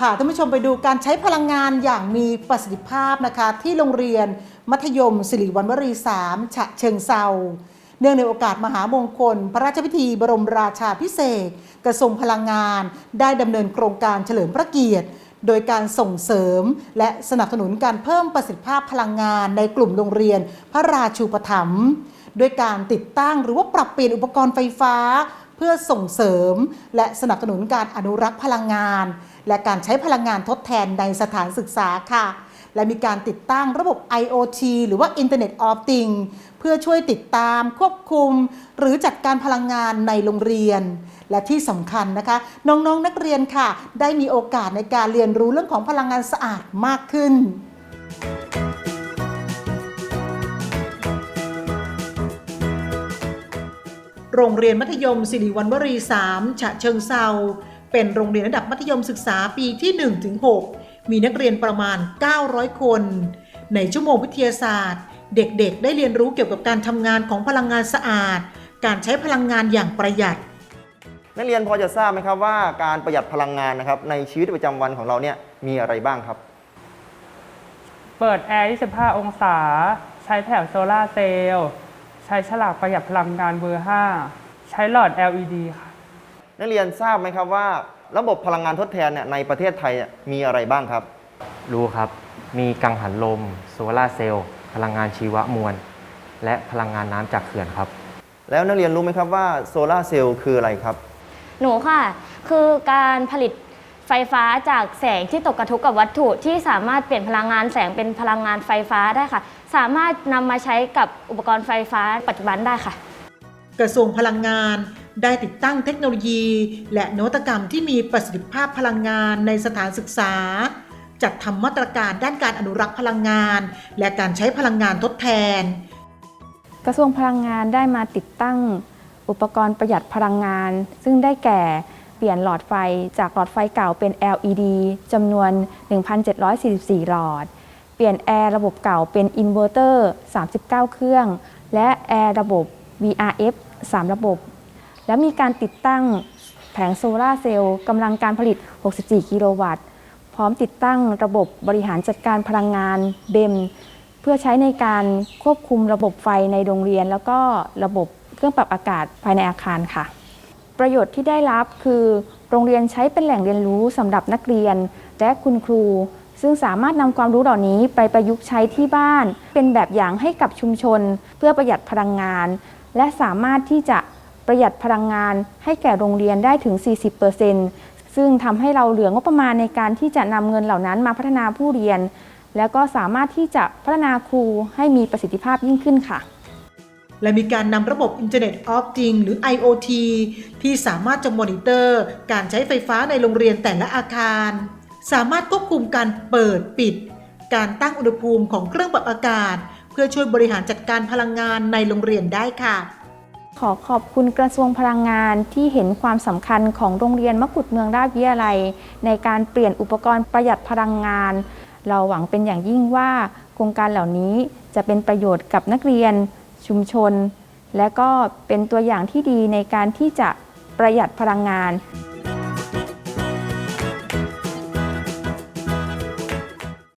พาท่านผู้ชมไปดูการใช้พลังงานอย่างมีประสิทธิภาพนะคะ ที่โรงเรียนมัธยม สิริวัณวรี 3 ฉะเชิงเซาเนื่องในโอกาสมหามงคล พระราชพิธีบรมราชาพิเศษกระทรวงพลังงาน ได้ดำเนินโครงการเฉลิมพระเกียรติ โดยการส่งเสริม และสนับสนุนการเพิ่มประสิทธิภาพพลังงานในกลุ่มโรงเรียนพระราชูปถัมภ์ด้วยการติดตั้งหรือว่าปรับเปลี่ยนอุปกรณ์ไฟฟ้า พื่อส่งเสริม และสนับสนุนการอนุรักษ์พลังงาน และการใช้พลังงานทดแทนในสถานศึกษาค่ะ และมีการติดตั้งระบบ IoT หรือว่า Internet of Things เพื่อช่วยติดตามควบคุม หรือจัดการพลังงานในโรงเรียน และที่สำคัญนะคะ น้องๆนนักเรียนค่ะ ได้มีโอกาสในการเรียนรู้เรื่องของพลังงานสะอาดมากขึ้น โรงเรียนมัธยมสิริวัณวรี 3 ฉะเชิงเซาเป็นโรงเรียนระดับมัธยมศึกษาปีที่ 1-6 มีนักเรียนประมาณ 900 คน ในชั่วโมงวิทยาศาสตร์ เด็กๆ ได้เรียนรู้เกี่ยวกับการทำงานของพลังงานสะอาด การใช้พลังงานอย่างประหยัด นักเรียนพอจะทราบไหมครับว่าการประหยัดพลังงานนะครับในชีวิตประจำวันของเราเนี่ยมีอะไรบ้างครับ เปิดแอร์ 25 องศา ใช้แถบโซลาร์เซลล์ใช้ฉลากประหยัดพลังงานเบอร์ 5 ใช้หลอด LED ค่ะ นักเรียนทราบไหมครับว่า ระบบพลังงานทดแทนเนี่ยในประเทศไทยเนี่ยมีอะไรบ้างครับ รู้ครับ มีกังหันลม โซลาร์เซลล์ พลังงานชีวมวล และพลังงานน้ำจากเขื่อนครับ แล้วนักเรียนรู้ไหมครับว่าโซลาร์เซลล์คืออะไรครับ หนูค่ะ คือการผลิต ไฟฟ้าจากแสงที่ตกกระทบกับวัตถุที่สามารถเปลี่ยนพลังงานแสงเป็นพลังงานไฟฟ้าได้ค่ะ สามารถนำมาใช้กับอุปกรณ์ไฟฟ้าปัจจุบันได้ค่ะ กระทรวงพลังงานได้ติดตั้งเทคโนโลยี และนวัตกรรมที่มีประสิทธิภาพพลังงานในสถานศึกษา จัดทำมาตรการด้านการอนุรักษ์พลังงาน และการใช้พลังงานทดแทน กระทรวงพลังงานได้มาติดตั้งอุปกรณ์ประหยัดพลังงาน ซึ่งได้แก่ เปลี่ยนหลอดไฟจากหลอดไฟเก่าเป็น LED จำนวน 1,744 หลอด เปลี่ยนแอร์ระบบเก่าเป็นอินเวอร์เตอร์ 39 เครื่อง และแอร์ระบบ VRF 3 ระบบ และมีการติดตั้งแผงโซลาเซลล์กำลังการผลิต 64 กิโลวัตต์ พร้อมติดตั้งระบบบริหารจัดการพลังงานเบมเพื่อใช้ในการควบคุมระบบไฟในโรงเรียน แล้วก็ระบบเครื่องปรับอากาศภายในอาคารค่ะ ประโยชน์ที่ได้รับคือโรงเรียนใช้เป็นแหล่งเรียนรู้สำหรับนักเรียน และคุณครู ซึ่งสามารถนำความรู้เหล่านี้ไปประยุกต์ใช้ที่บ้าน เป็นแบบอย่างให้กับชุมชน เพื่อประหยัดพลังงาน และสามารถที่จะประหยัดพลังงาน ให้แก่โรงเรียนได้ถึง 40%ซึ่งทำให้เราเหลืองบประมาณในการที่จะนำเงินเหล่านั้นมาพัฒนาผู้เรียน แล้วก็สามารถที่จะพัฒนาครูให้มีประสิทธิภาพยิ่งขึ้นค่ะ และมีการนำระบบ Internet of Things หรือ IoT ที่สามารถจะมอนิเตอร์ การใช้ไฟฟ้าในโรงเรียนแต่ละอาคาร สามารถควบคุมการเปิดปิด การตั้งอุณหภูมิของเครื่องปรับอากาศ เพื่อช่วยบริหารจัดการพลังงานในโรงเรียนได้ค่ะ ขอขอบคุณกระทรวงพลังงานที่เห็นความสำคัญของโรงเรียนมกุฎเมืองราชวิทยาลัย ในการเปลี่ยนอุปกรณ์ประหยัดพลังงาน เราหวังเป็นอย่างยิ่งว่าโครงการเหล่านี้จะเป็นประโยชน์กับนักเรียน ชุมชน และก็เป็นตัวอย่างที่ดีในการที่จะประหยัดพลังงาน